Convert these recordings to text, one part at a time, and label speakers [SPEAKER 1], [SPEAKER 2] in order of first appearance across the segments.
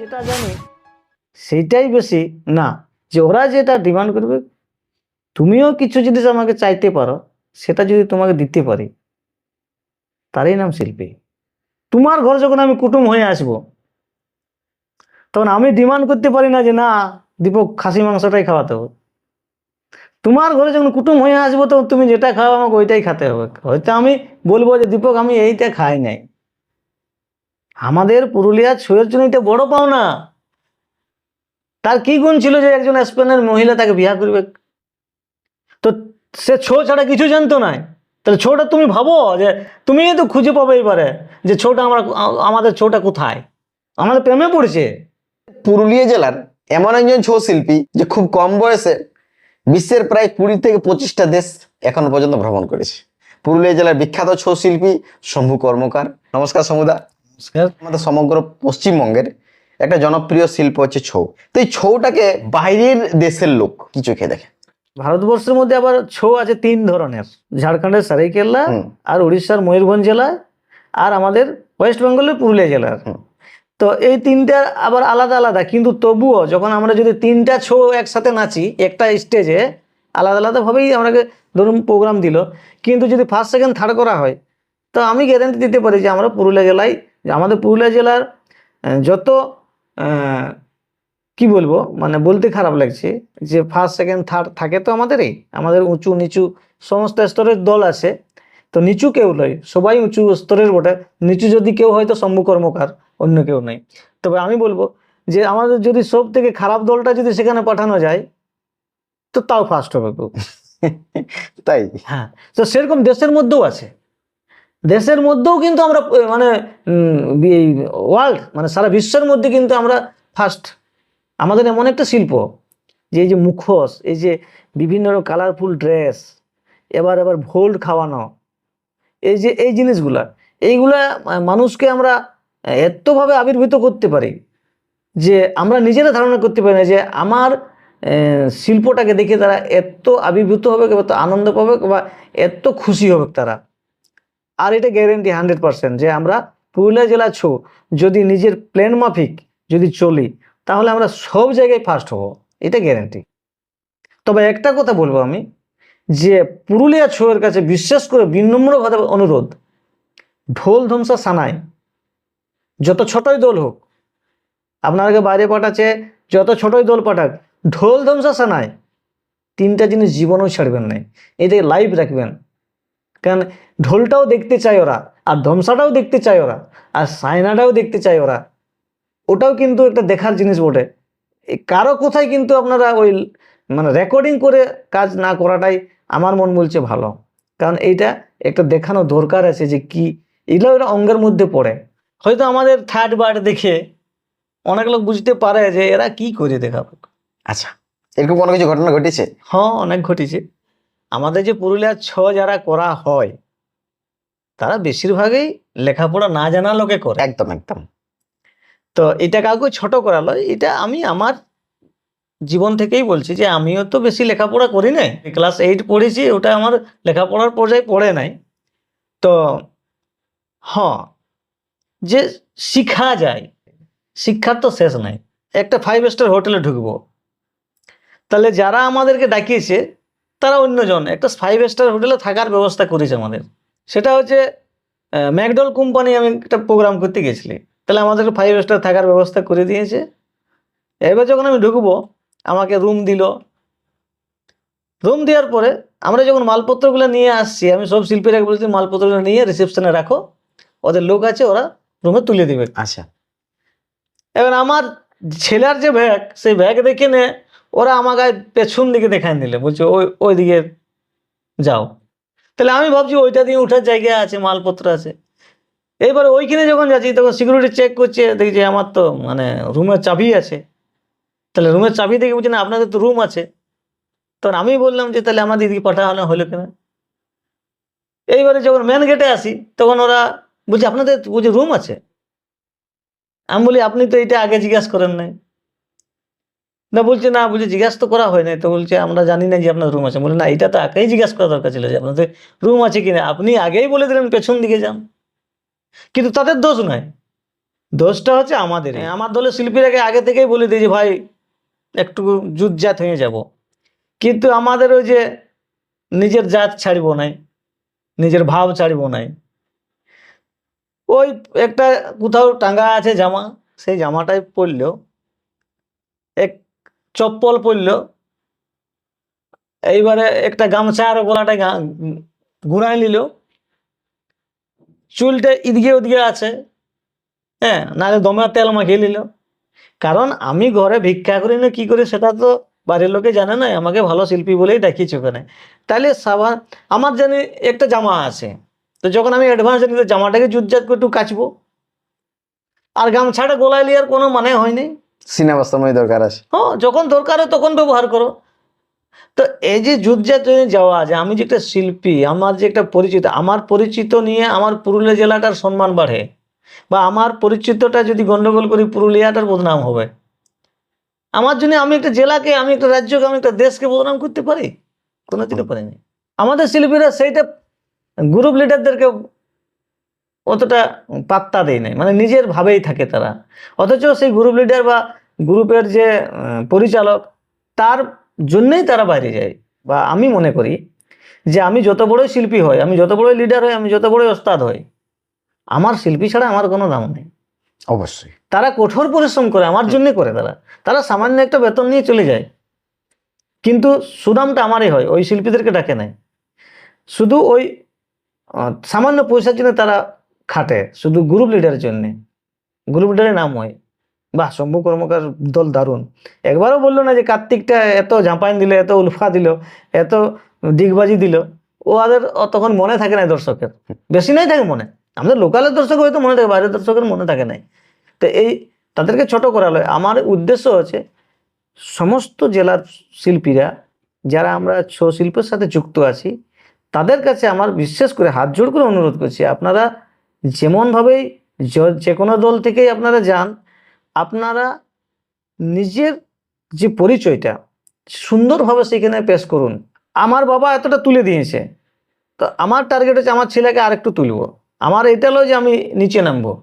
[SPEAKER 1] যেটা জানি? সেইটাই বেশি। না, যে ওরা যেটা ডিমান্ড করবে, তুমিও কিছু জিনিস আমাকে চাইতে পারো, সেটা যদি তোমাকে দিতে পারি। তারই নাম শিল্পী। তোমার ঘরে যখন আমি কুটুম হয়ে আসব, তখন আমি ডিমান্ড করতে পারি না যে না, দীপক খাসি মাংসটাই খাওয়াতে হবে। তোমার ঘরে যখন কুটুম হয়ে আসব তো তুমি যেটা খাও, আমাকে ওইটাই খেতে হবে। হয়তো আমি বলব যে, দীপক, আমি এইটা খাই নাই। আমাদের পুরুলিয়ার ছুঁয়ের এটা বড় পাওনা। তার কি গুণ ছিল যে একজন স্পেনের মহিলা তাকে বিয়া করবে? তো সে ছো ছাড়া কিছু জানতো না। তাহলে ছোটা তুমি ভাবো যে তুমি তো খুঁজে পাবে এবারে যে ছোটা আমরা আমাদের ছোটা কোথায়? আমাদের প্রেমে পড়েছে।
[SPEAKER 2] পুরুলিয়া জেলার এমন একজন ছৌ শিল্পী যে খুব কম বয়সে বিশ্বের প্রায় কুড়ি থেকে পঁচিশটা দেশ এখনও পর্যন্ত ভ্রমণ করেছে। পুরুলিয়া জেলার বিখ্যাত ছৌ শিল্পী শম্ভু কর্মকার। নমস্কার সমুদা আমাদের সমগ্র পশ্চিমবঙ্গের একটা জনপ্রিয় শিল্প হচ্ছে ছৌ। তো এই ছৌটাকে বাইরের দেশের লোক কি চোখে দেখে?
[SPEAKER 1] ভারতবর্ষের মধ্যে আবার ছৌ আছে তিন ধরনের। ঝাড়খণ্ডের সারাইকেল্লা। আর উড়িষ্যার ময়ূরভঞ্জ জেলা আর আমাদের ওয়েস্ট বেঙ্গলের পুরুলিয়া জেলার তো এই তিনটা আবার আলাদা আলাদা কিন্তু তবুও যখন আমরা যদি তিনটা ছৌ একসাথে নাচি একটা স্টেজে আলাদা আলাদাভাবেই আমাকে ধরুন প্রোগ্রাম দিল। কিন্তু যদি ফার্স্ট সেকেন্ড থার্ড করা হয় তো আমি গ্যারেন্টি দিতে পারি যে আমরা পুরুলিয়া জেলায় যে আমাদের পুরুলিয়া জেলার যত কি বলব মানে বলতে খারাপ লাগছে যে ফার্স্ট সেকেন্ড থার্ড থাকে তো আমাদেরই আমাদের উঁচু নিচু সমস্ত স্তরের দল আছে। তো নিচু কেউ নয় সবাই উঁচু স্তরের বটে নিচু যদি কেউ হয়তো শম্ভু কর্মকার অন্য কেউ নেই তবে আমি বলব যে আমাদের যদি সব থেকে খারাপ দলটা যদি সেখানে পাঠানো যায় তো তাও ফার্স্ট হবে
[SPEAKER 2] তাই?
[SPEAKER 1] হ্যাঁ তো সেরকম দেশের মধ্যেও আছে। দেশের মধ্যেও কিন্তু আমরা মানে ওয়ার্ল্ড মানে সারা বিশ্বের মধ্যে কিন্তু আমরা ফার্স্ট আমাদের এমন একটা শিল্প, যে এই যে মুখোশ, এই যে বিভিন্ন কালারফুল ড্রেস এবার এবার ভোল্ড খাওয়ানো, এই যে, এই জিনিসগুলা, এইগুলা মানুষকে আমরা এতভাবে আবির্ভূত করতে পারি, যে আমরা নিজেরা ধারণা করতে পারি না যে আমার শিল্পটাকে দেখে তারা এত আবির্ভূত হবে বা এত আনন্দ পাবে, বা এত খুশি হবে তারা। আর এটা গ্যারেন্টি হান্ড্রেড পারসেন্ট যে আমরা পুরুলিয়া জেলা ছো, যদি নিজের প্ল্যান মাফিক যদি চলি, তাহলে আমরা সব জায়গায় ফার্স্ট হব। এটা গ্যারেন্টি তবে একটা কথা বলব আমি, যে পুরুলিয়া ছোয়ের কাছে বিশ্বাস করে বিনম্রভাবে অনুরোধ, ঢোল ধ্বংসা সানায় যত ছোটই দল হোক আপনাকে বাইরে পাঠাচ্ছে, যত ছোটই দল পাঠাক, ঢোল ধ্বংসা সানায় তিনটা জিনিস জীবনেও ছাড়বেন না এদের লাইভ রাখবেন। কারণ ঢোলটাও দেখতে চায় ওরা আর ধ্বংসাটাও দেখতে চায় ওরা আর সায়নাটাও দেখতে চায় ওরা। ওটাও কিন্তু একটা দেখার জিনিস বটে। কারও কোথায় কিন্তু আপনারা ওই মানে রেকর্ডিং করে কাজ না করাটাই আমার মন বলছে ভালো। কারণ এইটা একটা দেখানো দরকার আছে যে কি এগুলো ওরা অঙ্গের মধ্যে পড়ে। হয়তো আমাদের থার্ড বার দেখে অনেক লোক বুঝতে পারে যে এরা কি করে দেখাবে।
[SPEAKER 2] আচ্ছা এরকম কোনো কিছু ঘটনা ঘটেছে?
[SPEAKER 1] হ্যাঁ অনেক ঘটেছে। আমাদের যে পুরুলিয়ার ছ যারা করা হয় তারা বেশিরভাগই লেখাপড়া না জানা লোকে করে।
[SPEAKER 2] একদম একদম।
[SPEAKER 1] তো এটা কাউকে ছোট করালো এটা আমি আমার জীবন থেকেই বলছি যে আমিও তো বেশি লেখাপড়া করি নাই। ক্লাস এইট পড়েছি ওটা আমার লেখাপড়ার পর্যায়ে পড়ে নাই। তো হ্যাঁ যে শিখা যায় শিক্ষার তো শেষ নাই। একটা ফাইভ স্টার হোটেলে ঢুকবো। তাহলে যারা আমাদেরকে ডাকিয়েছে তারা অন্যজন। একটা ফাইভ স্টার হোটেলে থাকার ব্যবস্থা করেছে আমাদের। সেটা হচ্ছে ম্যাকডল কোম্পানি আমি একটা প্রোগ্রাম করতে গেছিলি। তাহলে আমাদেরকে ফাইভ স্টার থাকার ব্যবস্থা করে দিয়েছে। এবার যখন আমি ঢুকবো আমাকে রুম দিল। রুম দেওয়ার পরে আমরা যখন মালপত্রগুলো নিয়ে আসছি আমি সব শিল্পীরা বলছি মালপত্রগুলো নিয়ে রিসেপশনে রাখো। ওদের লোক আছে ওরা রুমে তুলে দিবে।
[SPEAKER 2] আচ্ছা।
[SPEAKER 1] এবার আমার ছেলের যে ব্যাগ সেই ব্যাগ দেখে নে ওরা আমাকে পেছন দিকে দেখায় নিলে। বলছে, ওই ওই দিকে যাও। তাহলে আমি ভাবছি ওইটা দিয়ে ওঠার জায়গা আছে, মালপত্র আছে। এবার ওইখানে যখন যাচ্ছি, তখন সিকিউরিটি চেক করছে দেখছি আমার তো মানে রুমের চাবি আছে। তাহলে রুমের চাবি দেখে বলছে, না, আপনাদের তো রুম আছে। তখন আমি বললাম যে, তাহলে আমাদের এদিকে পাঠানো হলো কেন? এইবারে যখন মেন গেটে আসি, তখন ওরা বলছে, আপনাদের বলছে রুম আছে? আমি বলি, আপনি তো এটা আগে জিজ্ঞাসা করেন নাই। না বলছে না বলছে জিজ্ঞাসা তো করা হয় নাই। তো বলছে আমরা জানি না যে আপনার রুম আছে। বলে না এটা তো আগেই জিজ্ঞাসা করা দরকার ছিল যে আপনাদের রুম আছে কিনা আপনি আগেই বলে দিলেন পেছন দিকে যান। কিন্তু তাদের দোষ নয় দোষটা হচ্ছে আমাদের। আমার দলের শিল্পীরাকে আগে থেকেই বলে দিই যে ভাই একটু জুতজাত হয়ে যাব। কিন্তু আমাদের ওই যে নিজের জাত ছাড়ব নাই নিজের ভাব ছাড়ব নাই। ওই একটা কোথাও টাঙ্গা আছে জামা সেই জামাটাই পরল এক চপ্পল পরল। এইবারে একটা গামছা আর গলাটা ঘুরাই নিল। চুলটা ইদিকে ওদিকে আছে। হ্যাঁ নাহলে দমে তেল মাখিয়ে নিল। কারণ আমি ঘরে ভিক্ষা করি না, কি করি সেটা তো বাড়ির লোকে জানে না, আমাকে ভালো শিল্পী বলেই ডাকিয়েছে ওখানে। তাহলে সাবান আমার জানি একটা জামা আছে। তো যখন আমি অ্যাডভান্স জানি তো জামাটাকে জুতজাত করে একটু কাচবো। আর গামছাটা গোলায় লিয়ার কোনো মানে হয়নি।
[SPEAKER 2] সিনেমার সময় দরকার আছে।
[SPEAKER 1] হ্যাঁ যখন দরকার হয় তখন ব্যবহার করো। তো এই যে যুদ্ধজাত হয়ে যাওয়া, যে আমি যে একটা শিল্পী, আমার যে একটা পরিচিত, আমার পরিচিত নিয়ে আমার পুরুলিয়া জেলাটার সম্মান বাড়ে বা আমার পরিচিতটা যদি গন্ডগোল করি পুরুলিয়াটার বদনাম হবে। আমার জন্য আমি একটা জেলাকে, আমি একটা রাজ্যকে, আমি একটা দেশকে বদনাম করতে পারি? কোনো দিনও পারিনি। আমাদের শিল্পীরা সেইটা গ্রুপ লিডারদেরকে অতটা পাত্তা দেয় নাই। মানে নিজের ভাবেই থাকে তারা। অথচ সেই গ্রুপ লিডার বা গ্রুপের যে পরিচালক তার জন্যই তারা বাইরে যায়। বা আমি মনে করি যে আমি যত বড়ই শিল্পী হই আমি যত বড়ই লিডার হই আমি যত বড়ই ওস্তাদ হই আমার শিল্পী ছাড়া আমার কোনো দাম নেই।
[SPEAKER 2] অবশ্যই।
[SPEAKER 1] তারা কঠোর পরিশ্রম করে আমার জন্য করে তারা। তারা সামান্য একটা বেতন নিয়ে চলে যায়। কিন্তু সুনামটা আমারই হয় ওই শিল্পীদেরকে ডাকে নেয় শুধু ওই সামান্য পয়সার জন্য তারা খাটে, শুধু গ্রুপ লিডারের জন্যে। গ্রুপ লিডারের নাম হয়। বাহ, শম্ভু কর্মকার দল দারুণ। একবারও বলল না যে কার্তিকটা এত ঝাঁপাইন দিল, এত উলফা দিল, এত দিগবাজি দিল। ওদের তখন মনে থাকে না দর্শকের। বেশি নাই থাকে মনে। আমাদের লোকালের দর্শক হয়তো মনে থাকে, বাইরের দর্শকের মনে থাকে নাই। তো এই তাদেরকে ছোট করা হলো আমার উদ্দেশ্য হচ্ছে, সমস্ত জেলার শিল্পীরা, যারা আমরা ছৌ শিল্পের সাথে যুক্ত আছি, তাদের কাছে আমার বিশেষ করে হাত জোড় করে অনুরোধ করছি, আপনারা যেমনভাবেই য- কোনো দল থেকেই আপনারা যান, আপনারা নিজের যে পরিচয়টা, সুন্দরভাবে সেখানে পেশ করুন। আমার বাবা এতটা তুলে দিয়েছে। তো আমার টার্গেট হচ্ছে আমার ছেলেকে আরেকটু তুলব। আমার এটা হলো যে আমি নিচে নামবো।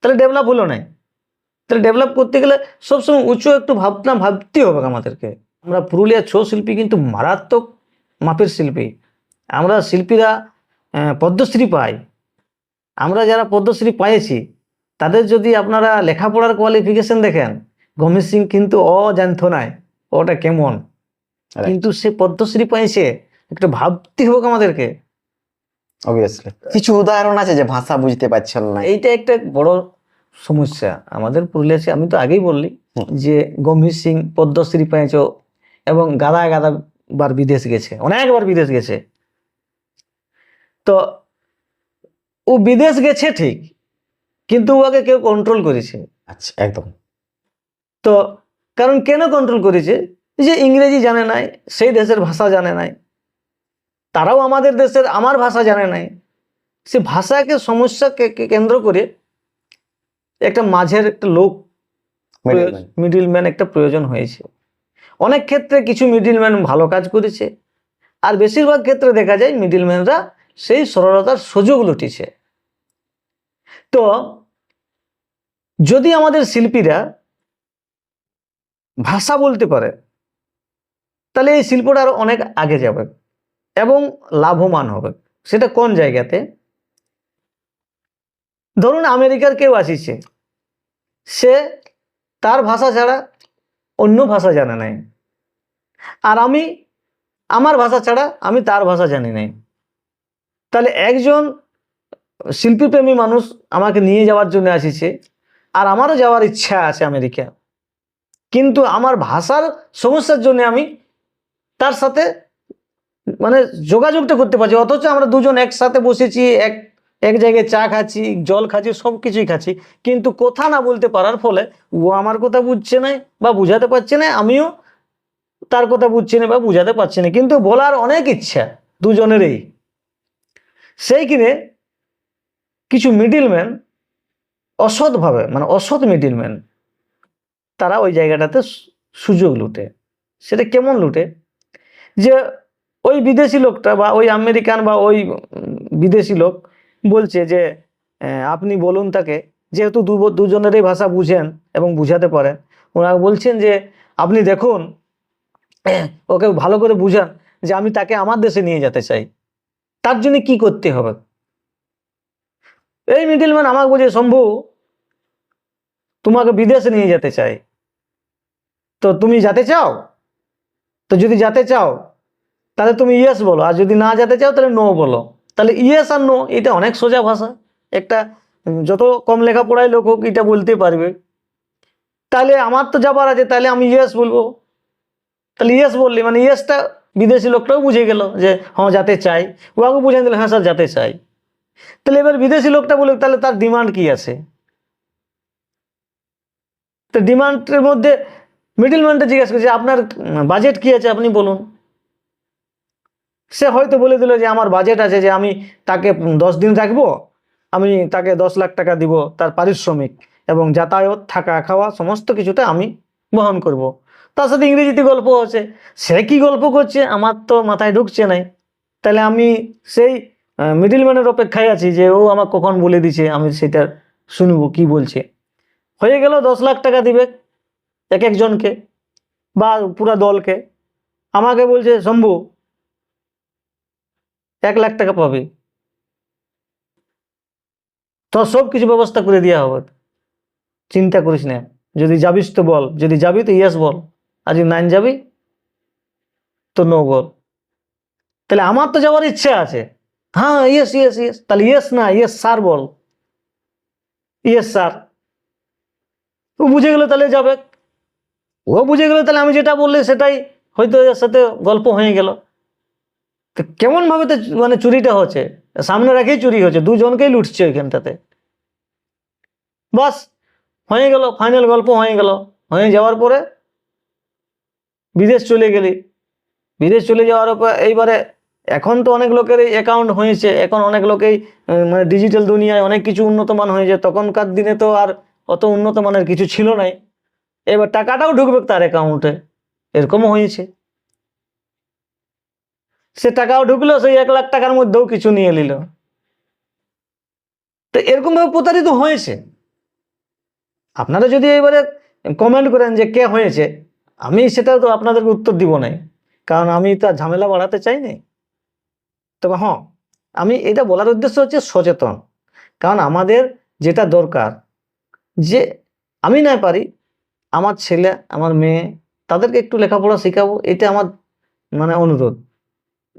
[SPEAKER 1] তাহলে ডেভেলপ হলো নাই। তাহলে ডেভেলপ করতে গেলে সবসময় উঁচু একটু ভাবনা ভাবতে হবে আমাদেরকে। আমরা পুরুলিয়া ছৌ শিল্পী কিন্তু মারাত্মক মাপের শিল্পী। আমরা শিল্পীরা পদ্মশ্রী পাই। আমরা যারা পদ্মশ্রী পাইছি তাদের যদি আপনারা লেখাপড়ার কোয়ালিফিকেশন দেখেন গমেশ সিং কিন্তু অ জানতো নাই ওটা কেমন? কিন্তু সে পদ্মশ্রী পাইছে একটু ভাবতে হবে আমাদেরকে।
[SPEAKER 2] অবভিয়াসলি কিছু উদাহরণ আছে যে ভাষা বুঝতে পারছেন না।
[SPEAKER 1] এইটা একটা বড় সমস্যা। আমাদের পুরুলিয়াতে আমি তো আগেই বললি যে গম্ভীর সিং পদ্মশ্রী পেয়েছ এবং গাদা গাদা বার বিদেশ গেছে অনেকবার বিদেশ গেছে। তো ও বিদেশ গেছে ঠিক কিন্তু ওকে কেউ কন্ট্রোল করেছে।
[SPEAKER 2] আচ্ছা একদম।
[SPEAKER 1] তো কারণ কেন কন্ট্রোল করেছে? যে ইংরেজি জানে নাই সেই দেশের ভাষা জানে নাই তারাও আমাদের দেশের আমার ভাষা জানে নাই। সে ভাষাকে সমস্যাকে কে- কেন্দ্র করে একটা মাঝের একটা লোক. মিডিলম্যান একটা প্রয়োজন হয়েছে। অনেক ক্ষেত্রে কিছু মিডিলম্যান ভালো কাজ করেছে আর বেশিরভাগ ক্ষেত্রে দেখা যায় মিডিলম্যানরা সেই সরলতার সুযোগ লুটিছে তো যদি আমাদের শিল্পীরা ভাষা বলতে পারে, তাহলে এই শিল্পটা আরও অনেক আগে যাবে এবং লাভবান হবে। সেটা কোন জায়গাতে? ধরুন আমেরিকার কেউ আসিছে, সে তার ভাষা ছাড়া অন্য ভাষা জানে নাই। আর আমি, আমার ভাষা ছাড়া আমি তার ভাষা জানি নাই। তাহলে একজন শিল্পীপ্রেমী মানুষ আমাকে নিয়ে যাওয়ার জন্য আসিছে, আর আমারও যাওয়ার ইচ্ছা আছে আমেরিকা। কিন্তু আমার ভাষার সমস্যার জন্য আমি তার সাথে মানে যোগাযোগটা করতে পারছি অথচ আমরা দুজন একসাথে বসেছি, এক এক জায়গায় চা খাচ্ছি, জল খাচ্ছি সব কিছুই খাচ্ছি। কিন্তু কথা না বলতে পারার ফলে ও আমার কথা বুঝছে না বা বুঝাতে পারছে না, আমিও তার কথা বুঝছি না বা বুঝাতে পারছি না। কিন্তু বলার অনেক ইচ্ছা দুজনেরই। সেই কিনে কিছু মিডিলম্যান অসৎভাবে মানে অসৎ মিডিলম্যান তারা ওই জায়গাটাতে সুযোগ লুটে। সেটা কেমন লুটে? যে ওই বিদেশি লোকটা বা ওই আমেরিকান বা ওই বিদেশি লোক বলছে যে আপনি বলুন তাকে, যেহেতু দুজনেরই ভাষা বুঝেন এবং বুঝাতে পারেন, ওনারা বলছেন যে, আপনি দেখুন ওকে ভালো করে বুঝান যে আমি তাকে আমার দেশে নিয়ে যেতে চাই। তার জন্য কি করতে হবে? এই মিডিলম্যান আমাকে বলছে, শম্ভু, তোমাকে বিদেশে নিয়ে যেতে চাই। তো তুমি যেতে চাও? তো যদি যেতে চাও, তাহলে তুমি ইয়েস বলো। আর যদি না যেতে চাও, তাহলে নো বলো। তাহলে ইয়েস আর নো এটা অনেক সোজা ভাষা। একটা, যত কম লেখাপড়ায় লোক হোক, এটা বলতে পারবে। তাহলে আমার তো যাবার আছে, তাহলে আমি ইয়েস বলব। তাহলে ইয়েস বললি মানে ইয়েসটা বিদেশি লোকটাও বুঝে গেল যে হ্যাঁ যাতে চাই। ওকে বুঝে দিল হ্যাঁ স্যার, যাতে চাই। তাহলে এবার বিদেশি লোকটা বলে তাহলে তার ডিমান্ড কি আছে? তো ডিমান্ডের মধ্যে মিডিলম্যানটা জিজ্ঞেস করছে, আপনার বাজেট কি আছে, আপনি বলুন। সে হয়তো বলে দিল যে, আমার বাজেট আছে যে, আমি তাকে দশ দিন রাখব, আমি তাকে দশ লাখ টাকা দিব তার পারিশ্রমিক এবং যাতায়াত, থাকা, খাওয়া, সমস্ত কিছুটা আমি বহন করব। তার সাথে ইংরেজিতে গল্প আছে সে কি গল্প করছে আমার তো মাথায় ঢুকছে নাই। তাহলে আমি সেই মিডিলম্যানের অপেক্ষায় আছি যে ও আমার কখন বলে দিছে, আমি সেটা শুনব, কি বলছে। হয়ে গেল দশ লাখ টাকা দিবে এক একজনকে বা পুরা দলকে। আমাকে বলছে, শম্ভু, এক লাখ টাকা পাবে। তো সব কিছু ব্যবস্থা করে দেওয়া হবে। চিন্তা করিস না। যদি যাবিস তো বল, যদি যাবি তো ইয়াস বল। যদি নাইন যাবি? তো নো বল তাহলে আমার তো যাওয়ার ইচ্ছা আছে। হ্যাঁ ইয়েস ইয়েস ইয়েস তাহলে ইয়েস না ইয়েস স্যার বল। ইয়েস স্যার ও বুঝে গেলো তাহলে যাবে। ও বুঝে গেলো তাহলে আমি যেটা বললে সেটাই হয়তো এর সাথে গল্প হয়ে গেল। তো কেমন ভাবে তো মানে চুরিটা হচ্ছে? সামনে রেখেই চুরি হচ্ছে, দুজনকেই লুটছে ওইখানটাতে। বাস, হয়ে গেল ফাইনাল গল্প হয়ে গেল। হয়ে যাওয়ার পরে বিদেশ চলে গেলি। বিদেশ চলে যাওয়ার এইবারে এখন তো অনেক লোকের এই অ্যাকাউন্ট হয়েছে, এখন অনেক লোকেই মানে ডিজিটাল দুনিয়ায় অনেক কিছু উন্নত মান হয়েছে। তখনকার দিনে তো আর অত উন্নত মানের কিছু ছিল নাই। এবার টাকাটাও ঢুকবে তার অ্যাকাউন্টে এরকমও হয়েছে। সে টাকাও ঢুকলো, সেই এক লাখ টাকার মধ্যেও কিছু নিয়ে নিল। তো এরকম ভাবে প্রতারিত হয়েছে। আপনারা যদি এবারে কমেন্ট করেন যে কে হয়েছে আমি সেটা তো আপনাদেরকে উত্তর দিব নাই, কারণ আমি তো ঝামেলা বাড়াতে চাই নাই তবে হ্যাঁ আমি এটা বলার উদ্দেশ্য হচ্ছে সচেতন। কারণ আমাদের যেটা দরকার, যে আমি না পারি, আমার ছেলে, আমার মেয়ে, তাদেরকে একটু লেখাপড়া শেখাবো, এটা আমার মানে অনুরোধ।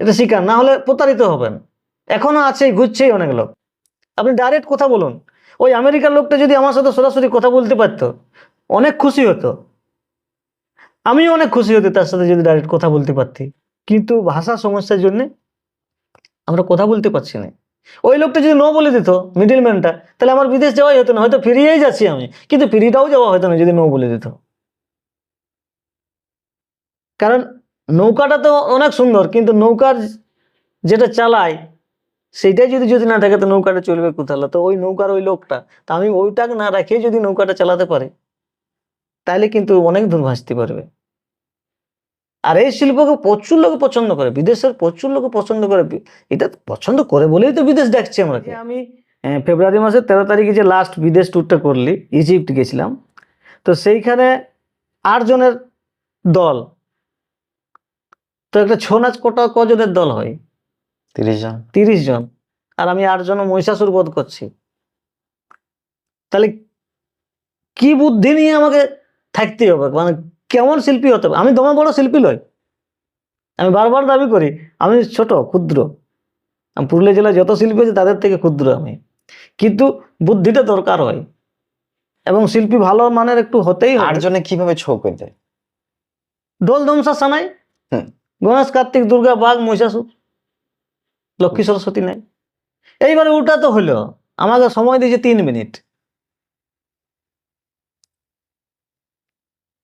[SPEAKER 1] এটা শিখান, না হলে প্রতারিত হবেন। এখনও আছে, ঘুরছেই অনেক লোক। আপনি ডাইরেক্ট কথা বলুন। ওই আমেরিকার লোকটা যদি আমার সাথে সরাসরি কথা বলতে পারতো, অনেক খুশি হতো। আমিও অনেক খুশি হতো তার সাথে যদি ডাইরেক্ট কথা বলতে পারতি। কিন্তু ভাষা সমস্যার জন্য আমরা কথা বলতে পারছি না। ওই লোকটা যদি ন বলে দিত মিডিলম্যানটা তাহলে আমার বিদেশ যাওয়াই হতো না, হয়তো ফিরিয়েই যাচ্ছি আমি। কিন্তু ফিরিটাও যাওয়া হতো না যদি ন বলে দিত। কারণ নৌকাটা তো অনেক সুন্দর, কিন্তু নৌকার যেটা চালায়, সেইটাই যদি যদি না থাকে, তো নৌকাটা চলবে কোথাও তো ওই নৌকার ওই লোকটা, তা আমি ওইটা না রেখে যদি নৌকাটা চালাতে পারে, তাহলে কিন্তু অনেক দূর ভাসতে পারবে। আর এই শিল্পকে প্রচুর লোক পছন্দ করে বিদেশের প্রচুর লোক পছন্দ করে এটা পছন্দ করে বলেই তো বিদেশ ডাকছে আমরা আমি ফেব্রুয়ারি মাসের তেরো তারিখে যে লাস্ট বিদেশ ট্যুরটা করলি ইজিপ্ট গেছিলাম তো সেইখানে আটজনের দল তো একটা ছৌ নাচ কটা কজনের দল হয়?
[SPEAKER 2] তিরিশ জন।
[SPEAKER 1] তিরিশ জন আর আমি আটজন মহিষাসুর বধ করছি। তাহলে কি বুদ্ধি নিয়ে আমাকে থাকতে হবে? মানে কেমন শিল্পী হতে হবে? আমি দমে বড় শিল্পী নই। আমি বারবার দাবি করি আমি ছোট ক্ষুদ্র। আমি পুরুলিয়া জেলায় যত শিল্পী আছে তাদের থেকে ক্ষুদ্র আমি। কিন্তু বুদ্ধিটা দরকার হয়। এবং শিল্পী ভালো মানের একটু হতেই হয়
[SPEAKER 2] আটজনে কীভাবে ছৌ করে দেয়
[SPEAKER 1] দোল ধমসা সানাই গণেশ কার্তিক দুর্গা বাঘ মহিষাসুর লক্ষ্মী সরস্বতী নাই। এইবারে ওটা তো হলো। আমাকে সময় দিয়েছে তিন মিনিট।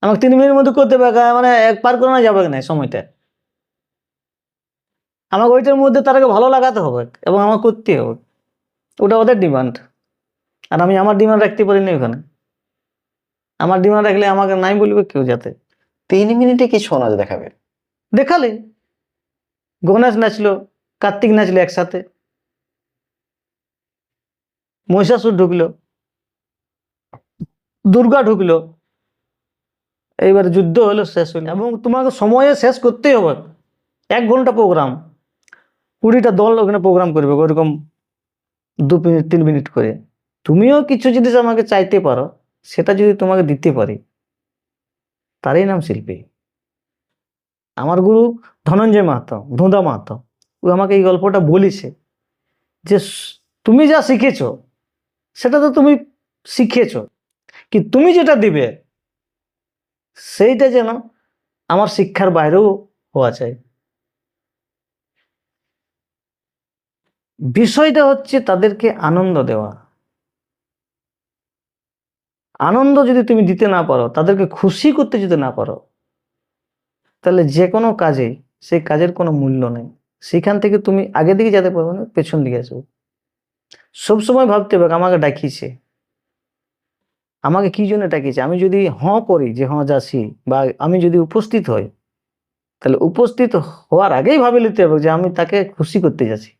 [SPEAKER 1] আমাকে তিন মিনিটের মধ্যে করতে হবে গা- মানে এক পার করে না যাবে না সময়টা। আমাকে ওইটার মধ্যে তারাকে ভালো লাগাতে হবে এবং আমার করতে হবে। ওটা ওদের ডিমান্ড আর আমি আমার ডিমান্ড রাখতে পারি না ওখানে। আমার ডিমান্ড রাখলে আমাকে নাই বলবে কেউ যাতে।
[SPEAKER 2] তিন মিনিটে কি ছৌ নাচ দেখাবে?
[SPEAKER 1] দেখালে। গণেশ নাচলো কার্তিক নাচলো একসাথে। মহিষাসুর ঢুকলো। দুর্গা ঢুকলো। এইবার যুদ্ধ হলো, শেষ হলো এবং তোমাকে সময়ে শেষ করতেই হবে। এক ঘণ্টা প্রোগ্রাম কুড়িটা দল ওখানে প্রোগ্রাম করবে, ওরকম দু মিনিট, তিন মিনিট করে। তুমিও কিছু জিনিস আমাকে চাইতে পারো, সেটা যদি তোমাকে দিতে পারি। তারই নাম শিল্পী। আমার গুরু ধনঞ্জয় মাহাতো, ধুঁদা মাহাতো। ও আমাকে এই গল্পটা বলেছে যে, তুমি যা শিখেছো, সেটা তো তুমি শিখেছো। কি তুমি যেটা দিবে সেইটা যেন আমার শিক্ষার বাইরেও হওয়া চাই। বিষয়টা হচ্ছে তাদেরকে আনন্দ দেওয়া। আনন্দ যদি তুমি দিতে না পারো, তাদেরকে খুশি করতে যদি না পারো, তাহলে যে কোনো কাজে সেই কাজের কোনো মূল্য নেই। সেখান থেকে তুমি আগে দিকে যেতে পারবে না, পেছন দিকে আসবে সবসময় ভাবতে হবে, আমাকে ডাকিয়েছে আমাকে কি জন্য ডাকিয়েছে? আমি যদি হঁ করি, যে হঁ যাচ্ছি বা আমি যদি উপস্থিত হই, তাহলে উপস্থিত হওয়ার আগেই ভাবে নিতে হবে যে আমি তাকে খুশি করতে যাচ্ছি।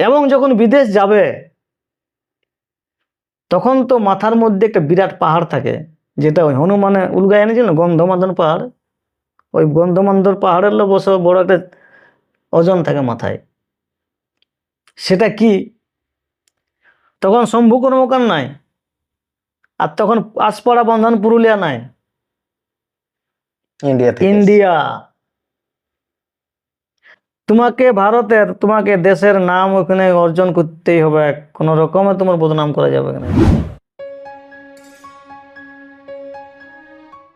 [SPEAKER 1] এবং যখন বিদেশ যাবে, তখন তো মাথার মধ্যে একটা বিরাট পাহাড় থাকে, যেটা ওই হনুমানে উলগায় এনেছিল না গন্ধমাদন পাহাড়। ওই গন্ধমাদন পাহাড়ের বসে বড় একটা ওজন থাকে মাথায়। সেটা কি? তখন শম্ভু কর্মকার নাই। আর তখন আশপাড়া বন্ধন পুরুলিয়া নাই।
[SPEAKER 2] India
[SPEAKER 1] India. তোমাকে ভারতের তোমাকে দেশের নাম ওখানে অর্জন করতেই হবে। কোনো রকমে তোমার বদনাম করা যাবে না।